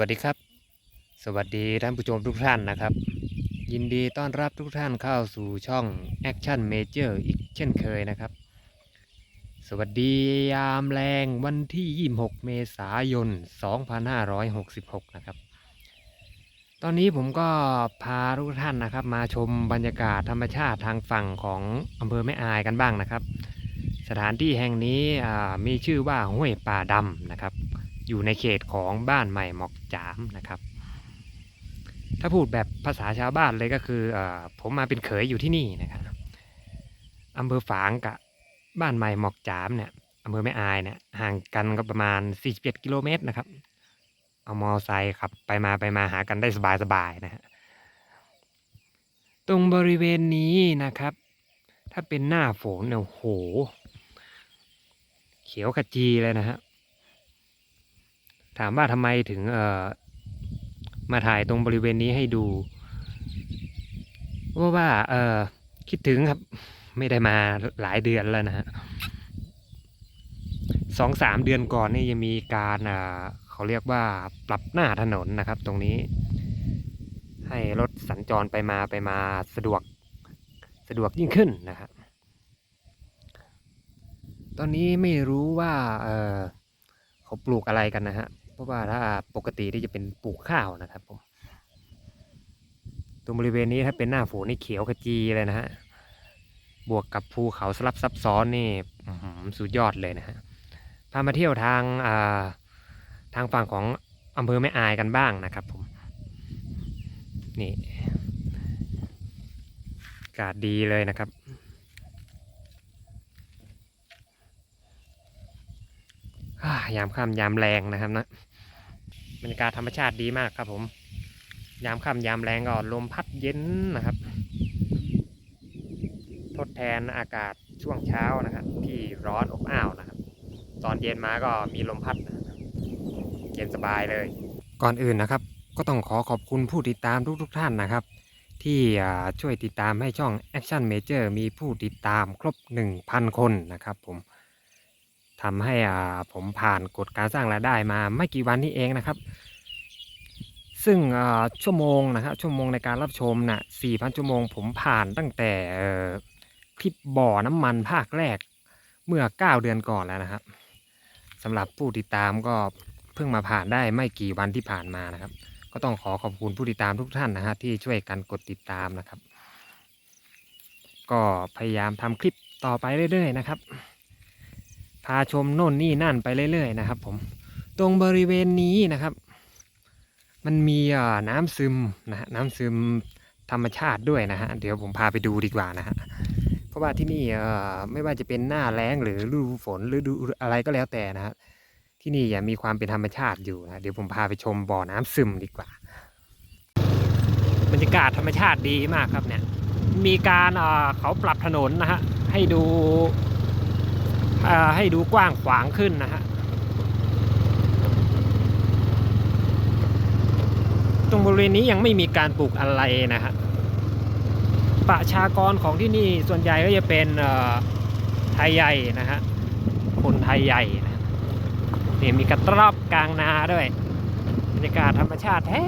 วัสดีครับ สวัสดีท่านผู้ชมทุกท่านนะครับ ยินดีต้อนรับทุกท่านเข้าสู่ช่อง Action Major อีกเช่นเคยนะครับ สวัสดียามแรงวันที่ 26 เมษายน 2566 นะครับ ตอนนี้ผมก็พาทุกท่านนะครับ มาชมบรรยากาศธรรมชาติทางฝั่งของอำเภอแม่อายกันบ้างนะครับ สถานที่แห่งนี้มีชื่อว่าห้วยป่าดำนะครับ อยู่ในเขตของบ้านใหม่หมอกจามนะครับ ถ้าพูดแบบภาษาชาวบ้านเลยก็คืออผมมาเป็นเขยอยู่ที่นี่นะครับอำเภอฝางกับบ้านใหม่หมอกจามเนี่ยอำเภอแม่อายเนี่ยห่างกันก็ประมาณ41กิโลเมตรนะครับ เอามอไซค์ขับไปมาไปมาหากันได้สบายๆนะฮะตรงบริเวณนี้นะครับ ถ้าเป็นหน้าฝนเนี่ยโห เขียวขจีเลยนะฮะ ถามว่าทำไมถึงมาถ่ายตรงบริเวณนี้ให้ดูเพราะว่าเออคิดถึงครับ ไม่ได้มาหลายเดือนแล้วนะฮะสองสามเดือนก่อนนี่ยังมีการเขาเรียกว่าปรับหน้าถนนนะครับ ตรงนี้ ให้รถสัญจรไปมาไปมาสะดวกสะดวกยิ่งขึ้นนะครับตอนนี้ไม่รู้ว่าเออเขาปลูกอะไรกันนะฮะ เพราะว่าถ้าปกติที่จะเป็นปลูกข้าวนะครับผมตรงบริเวณนี้ถ้าเป็นหน้าฝนนี่เขียวขจีเลยนะฮะบวกกับภูเขาสลับซับซ้อนนี่สุดยอดเลยนะฮะพามาเที่ยวทางาทางฝั่งของอำเภอแม่อายกันบ้างนะครับผมนี่อากาศดีเลยนะครับยามค่ำยามแรงนะครับนะ บรรยากาศธรรมชาติดีมากครับผม ยามค่ำยามแรงก็ลมพัดเย็นนะครับ ทดแทนอากาศช่วงเช้านะครับ ที่ร้อนอบอ้าวนะครับ ตอนเย็นมาก็มีลมพัดนะเย็นสบายเลย ก่อนอื่นนะครับ ก็ต้องขอขอบคุณผู้ติดตามทุกๆทท่านนะครับ ที่ช่วยติดตามให้ช่อง Action Major มีผู้ติดตามครบ 1,000 คนนะครับผม ทำให้อ่าผมผ่านกฎการสร้างรายได้มาไม่กี่วันนี้เองนะครับ ซึ่งชั่วโมงนะครับชั่วโมงในการรับชมนะ่ะ4,000ชั่วโมง ผมผ่านตั้งแต่คลิปบ่อน้ำมันภาคแรกเมื่อ9เดือนก่อนแล้วนะครับสำหรับผู้ติดตามก็เพิ่งมาผ่านได้ไม่กี่วันที่ผ่านมานะครับ ก็ต้องขอขอบคุณผู้ติดตามทุกท่านนะฮะที่ช่วยกันกดติดตามนะครับ ก็พยายามทำคลิปต่อไปเรื่อยๆนะครับ พาชมโน่นนี่นั่นไปเรื่อยๆนะครับ ผม ตรงบริเวณนี้นะครับ มันมีน้ำซึมนะฮะน้ำซึมธรรมชาติด้วยนะฮะเดี๋ยวผมพาไปดูดีกว่านะฮะเพราะว่าที่นี่ไม่ว่าจะเป็นหน้าแล้งหรือฤดูฝนหรือดูอะไรก็แล้วแต่นะฮะที่นี่ยังมีความเป็นธรรมชาติอยู่นะเดี๋ยวผมพาไปชมบ่อน้ำซึมดีกว่าบรรยากาศธรรมชาติดีมากครับเนี่ยมีการเขาปรับถนนนะฮะให้ดู ให้ดูกว้างขวางขึ้นนะฮะตรงบริเวณนี้ยังไม่มีการปลูกอะไรนะฮะประชากรของที่นี่ส่วนใหญ่ก็จะเป็นไทยใหญ่นะฮะคนไทยใหญ่นะนี่มีกระตรอบกลางนาด้วยบรรยากาศธรรมชาติแท้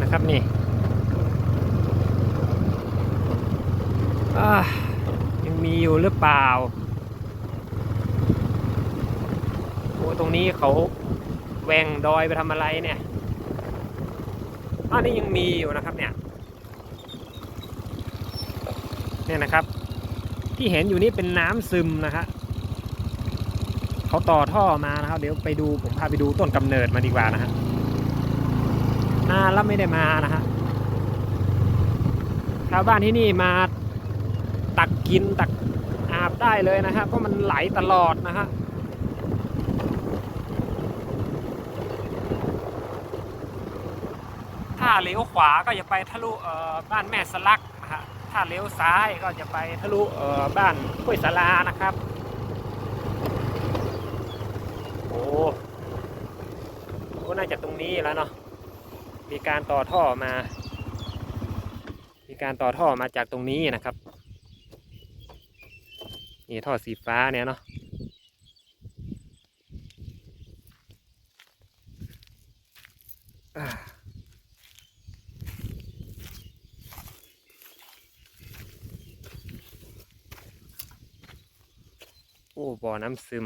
นะครับนี่ยังมีอยู่หรือเปล่า โอ้ตรงนี้เขาแหวงดอยไปทำอะไรเนี่ยอันนี้ยังมีอยู่นะครับเนี่ยเนี่ยนะครับ ที่เห็นอยู่นี่เป็นน้ำซึมนะฮะเขาต่อท่อมานะครับ เดี๋ยวไปดูผมพาไปดูต้นกำเนิดมาดีกว่านะฮะนานแล้วไม่ได้มานะฮะชาวบ้านที่นี่มาตักกินตักอาบได้เลยนะฮะเพราะมันไหลตลอดนะฮะาเลี้ยวขวาก็จะไปทะลุบ้านแม่สลักนะฮะถ้าเลี้ยวซ้ายก็จะไปทะลุบ้านห้วยสารานะครับโอ้โหน่าจะตรงนี้แล้วเนาะมีการต่อท่อมา มีการต่อท่อมาจากตรงนี้นะครับนี่ท่อสีฟ้าเนี่ยเนาะอ่า โอ้บ่อน้ำซึม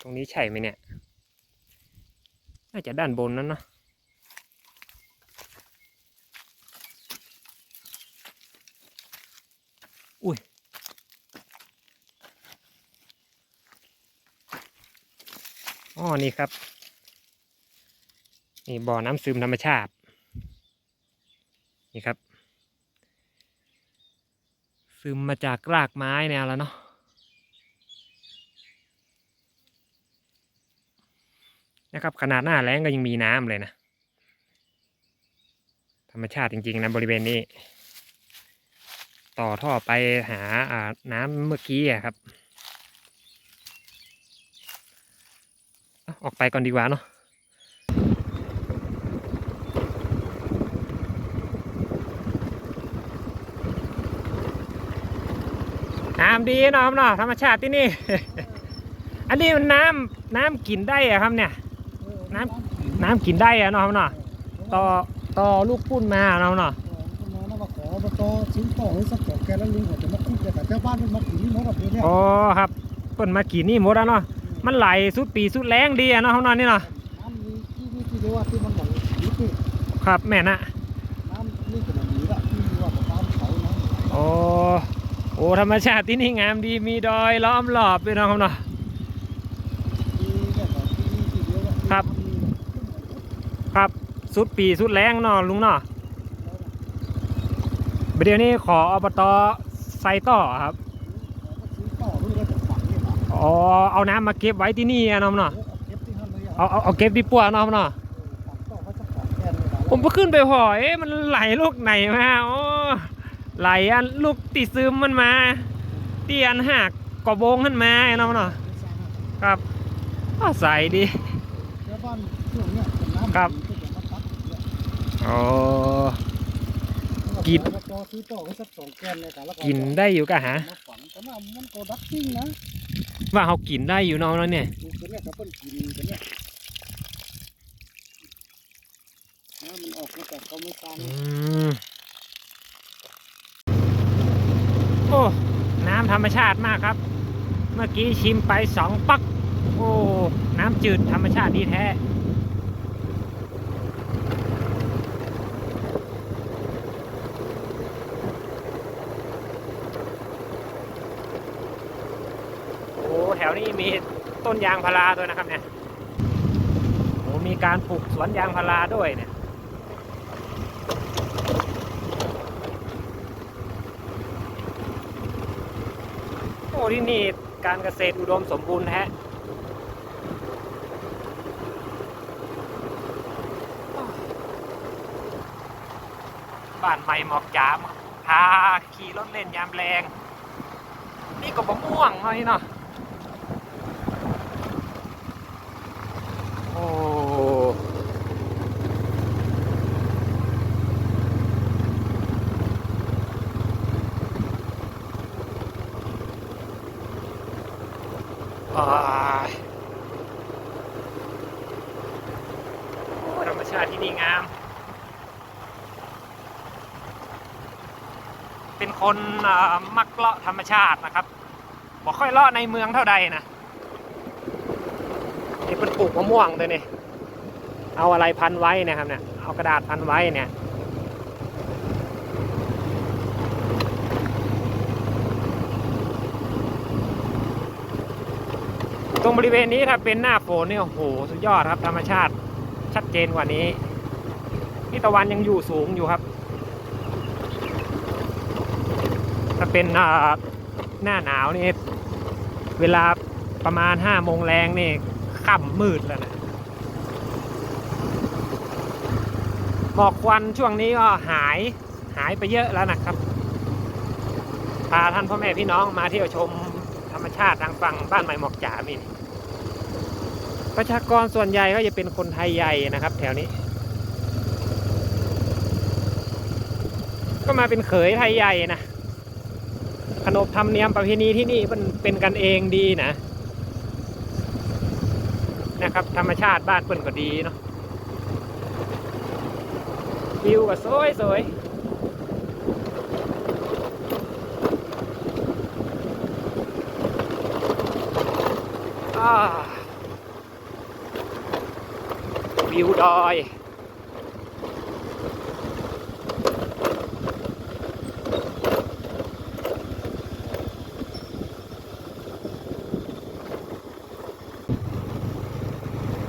ตรงนี้ใช่ไหมเนี่ย น่าจะด้านบนนั้นเนาะอุ้ยอ๋อนี่ครับ นี่บ่อน้ำซึมธรรมชาติ นี่ครับ ซึมมาจากรากไม้แนวแล้วเนาะนะครับขนาดหน้าแล้งก็ยังมีน้ำเลยนะ ธรรมชาติจริงๆนะบริเวณนี้ ต่อท่อไปหาน้ำเมื่อกี้อะครับ ออกไปก่อนดีกว่าเนาะ น้ำดีเนาะครับเนาะธรรมชาติที่นี่ อันนี้มันน้ำน้ำกินได้อะครับเนี่ย น้ำน้ำกินได้อะเนาะครับเนาะต่อต่อลูกปุ้นมาเนาะครับเนาะมาแล้วมาขอมาต่อชิ้นต่อให้สักสองแกนแล้วลุงเขาจะมาคุยกันแต่เจ้าบ้านมันมาถึงนี่หมดแบบนี้เนี่ยอ๋อครับเปิ้นมากินนี่หมดแล้วเนาะมันไหลสุดปีสุดแรงดีอะเนาะครับเนาะนี่เนาะน้ำนี้ที่นี่ที่เรียกว่าที่มันหลงนี่ที่ครับแม่นะน้ำนี่เป็นอย่างนี้ละที่เรียกว่าน้ำเขานะโอ้ โอ้ธรรมชาติที่นี่งามดีมีดอยล้อมรอบด้วยนาะครับเนาะครับ ครับสุดปีสุดแรงเนาะลุงเนาะเดี๋ยวนี้ขออบตใส่ต่อครับชิ้นต่อรู้ว่าจะฝังเนี่ยนะอ๋อเอาน้ำมาเก็บไว้ที่นี่อะนาะครับเนาะเอาเอาเอาเก็บดีปัวนาะครับเนาะฝังต่อเขาจะของแกนเลยนะผมไปขึ้นไปหอยมันไหลลูกไหนมาโอ้ ไหลอันลูกติซึมมันมาเตียนหักกอบงขึ้นมาไอ้น้องเนาะครับอ้าวใสดีเจ้าบ้านช่วงเนี้ยเป็นน้ำครับโอ้กินต่อกลิ่นได้อยู่กะฮะมาฝังแต่ว่ามันก็ดักจริงนะว่าเขากินได้อยู่น้องแล้วเนี่ยดูตัวเนี้ยครับเนี่ยน้ำมันออกมาจากเขาไม่ตาม โอ้น้ำธรรมชาติมากครับ เมื่อกี้ชิมไปสองปัก โอ้ น้ำจืดธรรมชาติดีแท้โอ้แถวนี้มีต้นยางพาราด้วยนะครับเนี่ยโอ้มีการปลูกสวนยางพาราด้วยเนี่ย ที่นี่การเกษตรอุดมสมบูรณ์ฮะบ้านใหม่หมอกจามพาขี่รถเล่นยามแรง นี่ก็บะม่วงเนาะนี่เนาะโอ้ายโอ้ธรรมชาติที่นี่งาม เป็น คนมักเลาะธรรมชาตินะครับบอกค่อยเลาะในเมืองเท่าใดนะนี่เป็นปลูกมะม่วงตัวนี้เอาอะไรพันไว้นะครับเนี่ยเอากระดาษพันไว้เนี่ยตรงบริเวณนี้ถ้าเป็นหน้าฝนเนี่ยโอ้โหสุดยอดครับธรรมชาติชัดเจนกว่านี้นี่ตะวันยังอยู่สูงอยู่ครับ ถ้าเป็นหน้าหนาวนี่ เวลาประมาณห้าโมงแรงนี่ค่ำมืดแล้วนะหมอกควันช่วงนี้ก็หายหายไปเยอะแล้วนะครับ พาท่านพ่อแม่พี่น้องมาเที่ยวชมธรรมชาติทางฝั่งบ้านใหม่หมอกจ๋ามีนประชากรส่วนใหญ่ก็จะเป็นคนไทยใหญ่นะครับ แถวนี้ ก็มาเป็นเขยไทยใหญ่นะ ขนบธรรมเนียมประเพณีที่นี่มันเป็นกันเองดีนะนะครับ ธรรมชาติบ้านเปิ้นก็ดีเนาะวิวก็สวยสวยวิวดอย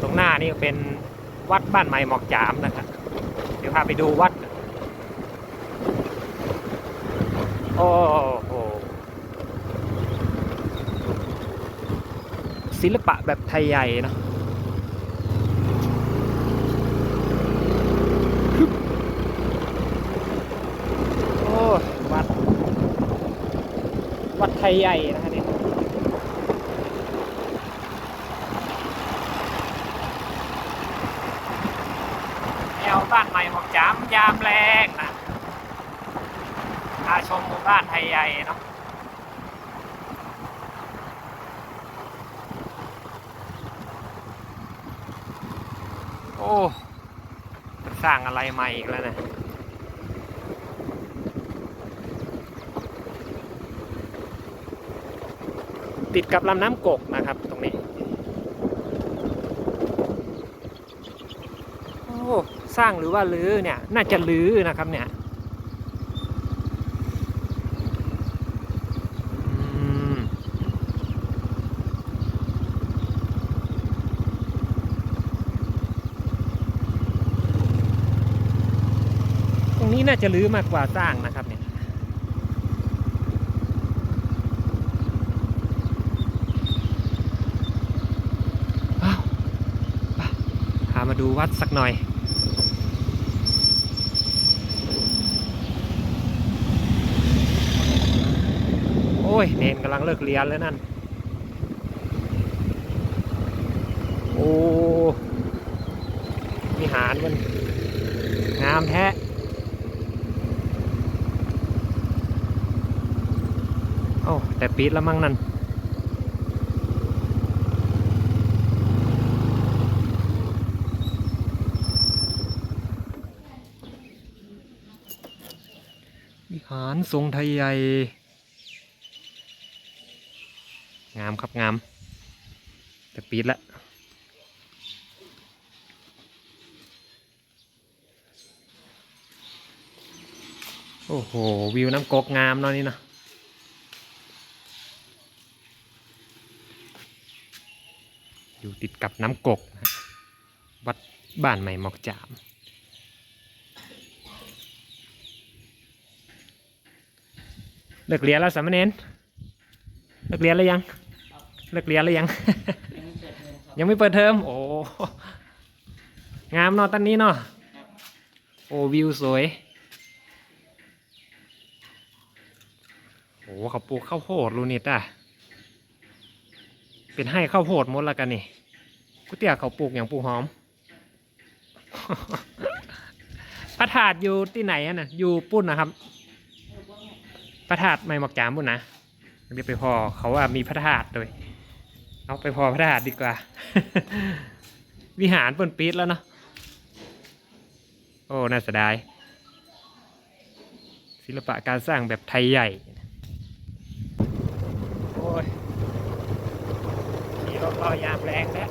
ตรงหน้านี่ก็ เป็นวัดบ้านใหม่หมอกจามนะครับเดี๋ยวพาไปดูวัด โอ้โหศิลปะแบบไทยใหญ่เนะโอ้วัด วัดไทยใหญ่นะครับเนี่ย แนวบ้านใหม่หมอกจามยามแรงนะพาชมหมู่ บ้านไทยใหญ่เนาะโอ้สร้างอะไรใหม่อีกแล้วนะติดกับลำน้ำกกนะครับตรงนี้ โอ้ สร้างหรือว่าลื้อเนี่ย น่าจะลื้อนะครับเนี่ยอืมตรง น่าจะลือมากกว่าสร้างนะครับเนี่ยพามาดูวัดสักหน่อยโอ้ยเนนกำลังเลิกเรียนแล้วนั่น โอ้วิหารมันงามแท้ โอ้ แต่ปิดแล้วมั้งนั่นวิหารทรงไทยใหญ่งามครับงาม แต่ปิดละโอ้โห วิวน้ำกกงามเนาะนี่นะ อยู่ติดกับน้ำกกนะฮะวัดบ้านใหม่หมอกจาม เลิกเรียนแล้วสามเณรเลิกเรียนแล้วยัง เลิกเรียนแล้วยัง ยังไม่เปิดเทอม โอ้ งามเนาะตอนนี้เนาะ โอ้วิวสวย โอ้เขาปลูกข้าวโพดรูนิดอะ เป็นให้ข้าวโพดหมดแล้วกันนี่ก๋วยเตี๋ยวเขาปลูกอย่างปลูกหอม พระธาตุอยู่ที่ไหนอะน่ะอยู่ปุ้นนะครับ พระธาตุไม่หมอกจามบุญนะเดี๋ยวไปพอเขาว่ามีพระธาตุด้วยเอาไปพอพระธาตุดีกว่า วิหารเปิ่นปิดแล้วเนาะโอ้น่าเสียดายศิลปะการสร้างแบบไทยใหญ่ โอ้ย ขี่รถรอยามแรงแล้ว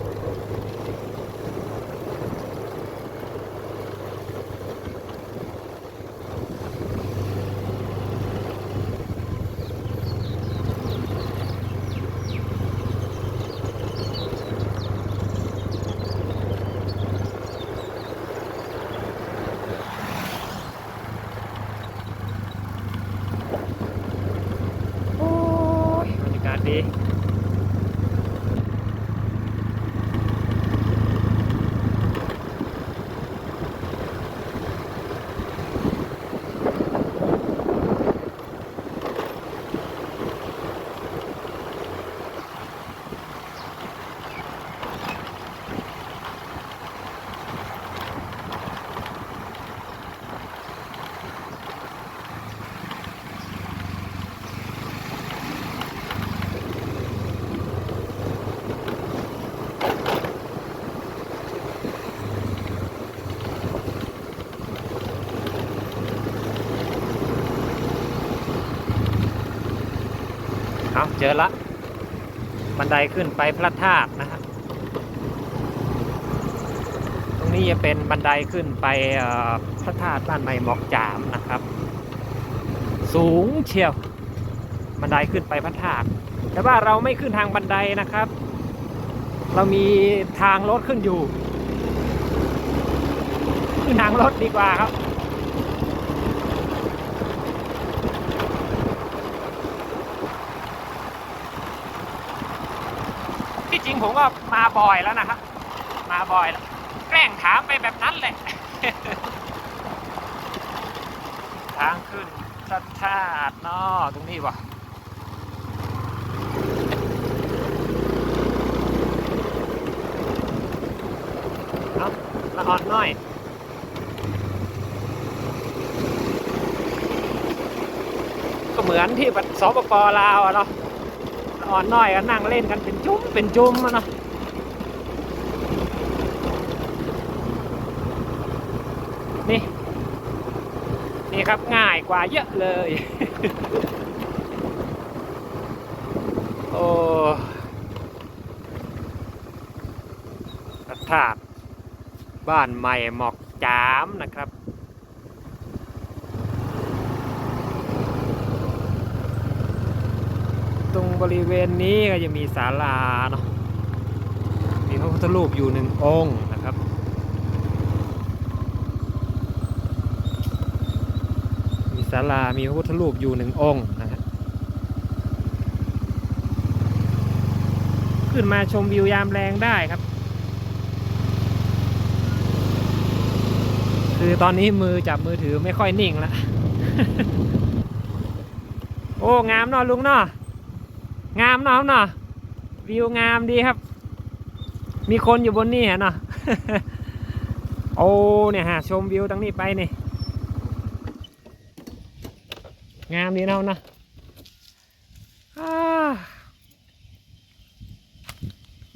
โอ้ยบรรยากาศดี เจอละ บันไดขึ้นไปพระธาตุนะฮะตรงนี้จะเป็นบันไดขึ้นไปพระธาตุบ้านใหม่หมอกจามนะครับ สูงเชียว บันไดขึ้นไปพระธาตุแต่ว่าเราไม่ขึ้นทางบันไดนะครับ เรามีทางรถขึ้นอยู่ ขึ้นทางรถดีกว่าครับ จริงผมก็มาบ่อยแล้วนะครับ มาบ่อยแล้ว แกล้งถามไปแบบนั้นแหละ ทางขึ้นชัดชาติเนาะตรงนี้วะเอาละอ่อนน้อยก็เหมือนที่สปปลาวอะเนาะ อ่อนน้อยก็นั่งเล่นกันเป็นจุ้มเป็นจุ้มนะนี่ นี่ครับง่ายกว่าเยอะเลย โอ้พระธาตุบ้านใหม่หมอกจามนะครับ ตรง บริเวณนี้ก็จะมีศาลาเนาะมีพระพุทธรูปอยู่หนึ่งองค์นะครับมีศาลามีพระพุทธรูปอยู่หนึ่งองค์นะฮะขึ้นมาชมวิวยามแรงได้ครับ คือตอนนี้มือจับมือถือไม่ค่อยนิ่งละโอ้ งามเนาะลุงเนาะ งามเนาะเนาะวิวงามดีครับ มีคนอยู่บนนี่ฮะเนาะโอ้เนี่ยฮะชมวิวตรงนี้ไปนี่งามดีเนาะนะ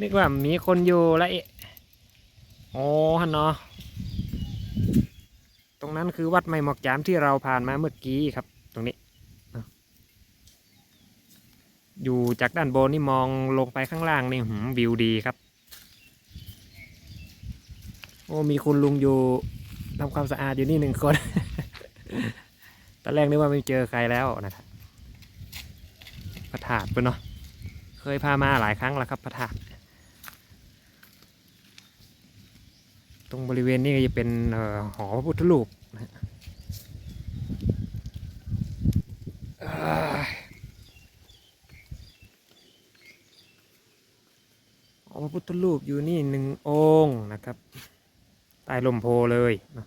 นึกว่ามีคนอยู่แล้วเอะโอ้ฮันเนาะตรงนั้นคือวัดไม่หมอกจามที่เราผ่านมาเมื่อกี้ครับ ตรงนี้ อยู่จากด้านบนนี่มองลงไปข้างล่างนี่หืมวิวดีครับ โอ้มีคุณลุงอยู่ทำความสะอาดอยู่นี่หนึ่งคน ตอนแรกนึกว่าไม่เจอใครแล้วนะครับพระธาตุเพื่อนเนาะ เคยพามาหลายครั้งแล้วครับพระธาตุตรงบริเวณนี้จะเป็นออหอพระพุทธรูปนะฮะเอ้ยหอพ ระพุทธรูปอยู่นี่หนึ่งองค์นะครับ ใต้ลมโพเลยนะ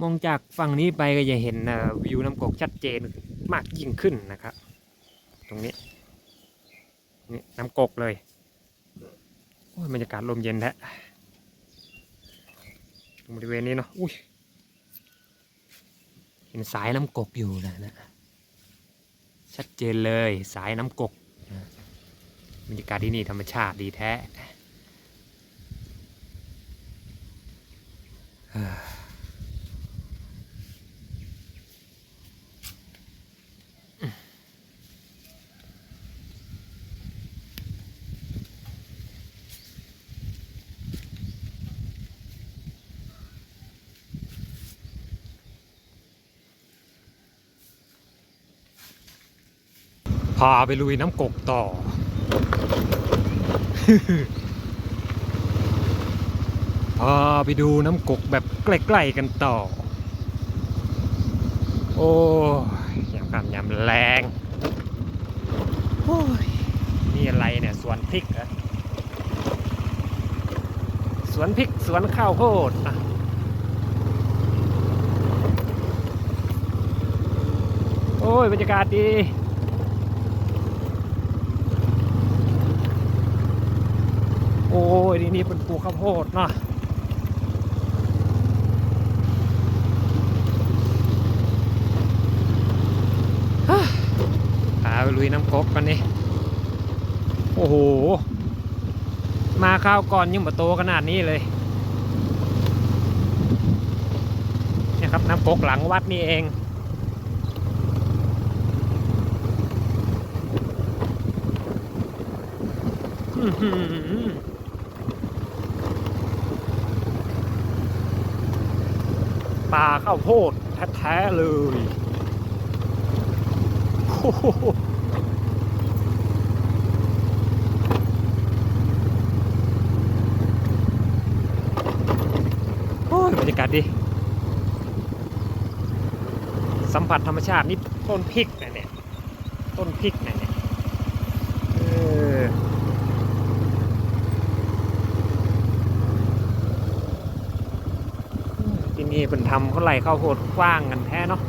มองจากฝั่งนี้ไปก็จะเห็นวิวน้ำกกชัดเจนมากยิ่งขึ้นนะครับ ตรงนี้นี่น้ำกกเลยโอ้ยบรรยากาศลมเย็นแท้ตรงบริเวณนี้เนาะอุ้ยเห็นสายน้ำกกอยู่นะนะชัดเจนเลยสายน้ำกก บรรยากาศที่นี่ธรรมชาติดีแท้พาไปลุยน้ำกกต่อ พาไปดูน้ำกกแบบใกล้ๆกันต่อ โอ้ยยำคำยำแรงโอ้ยนี่อะไรเนี่ยสวนพริกเหรอสวนพริกสวนข้าวโพดอะโอ้ยบรรยากาศดี ยนี่นี่เป็นปลูกข้าวโพดนะพาลุยน้ำกกกันนี่ โอ้โห มาข้าวก่อนยิ่งมาโตขนาดนี้เลยเนี่ยครับน้ำกกหลังวัดนี่เอง嗯哼ม。 ป่าข้าวโพดแท้ๆเลยโอ้โหโอ้ยบรรยากาศดี สัมผัสธรรมชาตินี่ต้นพริกนะเนี่ย ต้นพริกนะเนี่ยเออที่นี่ เป็นทำเขาไหลเข้าโพดกว้างกันแท้เนาะ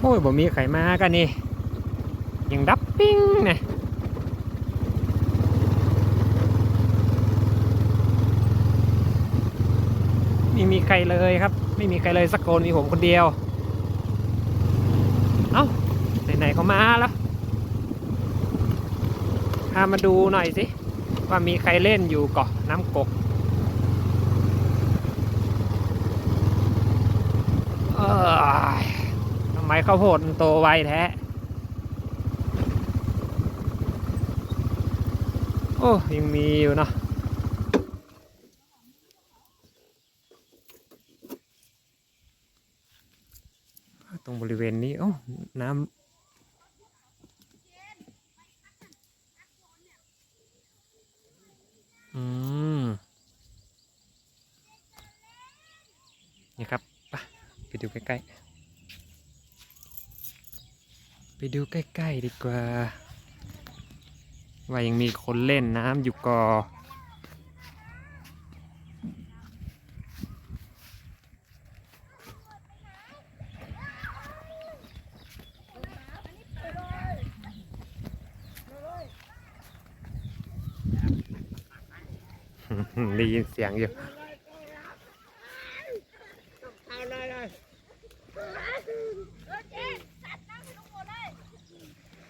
โอ้ยบ่มีไข่มากันนี่ยังดับปิ้งนะไม่มีใครเลยครับ ไม่มีใครเลยสักคนมีผมคนเดียว เอ้าไหนๆ ก็มาแล้วพามาดูหน่อยสิ ว่ามีใครเล่นอยู่เกาะน้ำกกเออทำไมข้าวโพดโตไวแท้ โอ้ยังมีอยู่เนาะตรงบริเวณนี้โอ้น้ำ นี่ครับไปไปดูใกล้ๆ ไปดูใกล้ๆดีกว่า ว่ายังมีคนเล่นน้ำอยู่กอได้ยินเสียงอยู่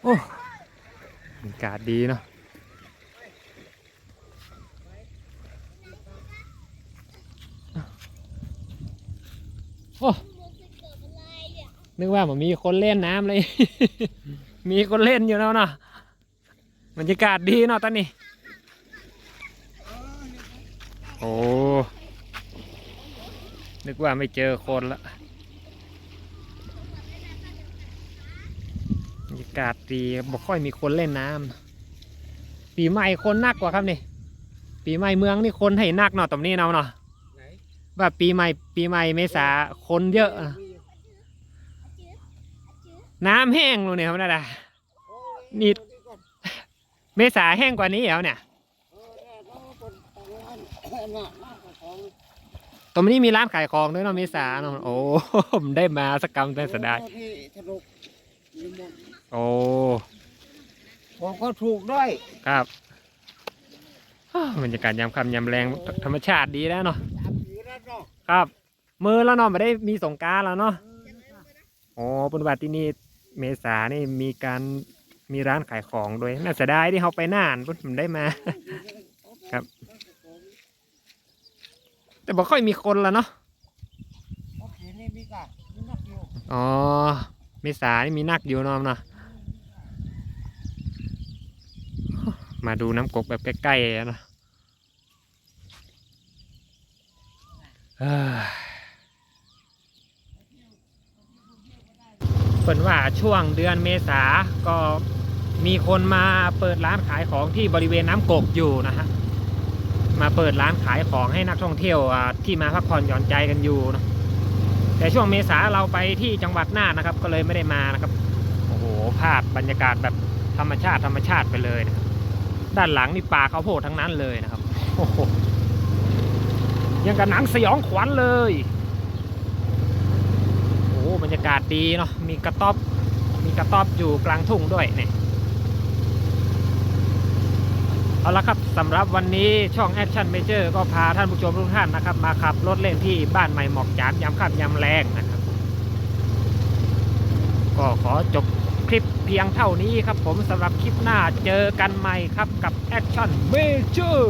โอ้บรรยากาศดีเนาะโอ้นึกว่ามันมีคนเล่นน้ำเลย มีคนเล่นอยู่แล้วเนาะบรรยากาศดีเนาะตอนนี้ โอ้ นึกว่าไม่เจอคนละบรรยากาศดีบ่ค่อยมีคนเล่นน้ำปีใหม่คนนักกว่าครับนี่ ปีใหม่เมืองนี่คนให้นักเนาะตรงนี้เนาะเนาะไหนว่าปีใหม่ปีใหม่เมษาคนเยอะนะน้ำแห้งลงเนี่ยครับนั่นแหละนี่เมษาแห้งกว่านี้เหรอเนี่ยตรงนี้มีร้านขายของด้วยเนาะเมษาเนาะโอ้ผมได้มาสักกรรมได้เสยดายที่ถนกลิมอน โอ้ผมก็ถูกด้วยครับอ้าวบรรยากาศยามค่ำยามแรงธรรมชาติดีแล้วเนาะสามสีแล้วเนาะครับ มือแล้วเนาะไม่ได้มีสงกรารแล้วเนาะอ๋อปฏิบัติที่นี่เมษานี่มีการมีร้านขายของด้วยน่าเสียดายที่เขาไปน่านเพิ่นผมได้มา ครับ แต่บ่ค่อยมีคนแล้วเนาะโอเคนี่มีกะมีนักอยู่อ๋อเมษานี่มีนักอยู่เนาะเนาะ มาดูน้ำกกแบบใกล้ๆนะเปิดว่าช่วงเดือนเมษาก็มีคนมาเปิดร้านขายของที่บริเวณน้ำกกอยู่นะฮะ มาเปิดร้านขายของให้นักท่องเที่ยวที่มาพักผ่อนหย่อนใจกันอยู่นะ แต่ช่วงเมษาเราไปที่จังหวัดน่านนะครับ ก็เลยไม่ได้มานะครับ โอ้โหภาพบรรยากาศแบบธรรมชาติธรรมชาติไปเลยนะครับ ด้านหลังนี่ป่าข้าวโพดทั้งนั้นเลยนะครับโอ้โหยังกับหนังสยองขวัญเลยโอ้โหบรรยากาศดีเนาะมีกระต๊อบมีกระต๊อบอยู่กลางทุ่งด้วยเนี่ยเอาละครับสำหรับวันนี้ช่อง Action Major ก็พาท่านผู้ชมทุกท่านนะครับ มาขับรถเล่นที่บ้านใหม่หมอกจานยามค่ำยามแรงนะครับ ก็ขอจบ คลิปเพียงเท่านี้ครับผมสำหรับคลิปหน้าเจอกันใหม่ครับกับ Action Major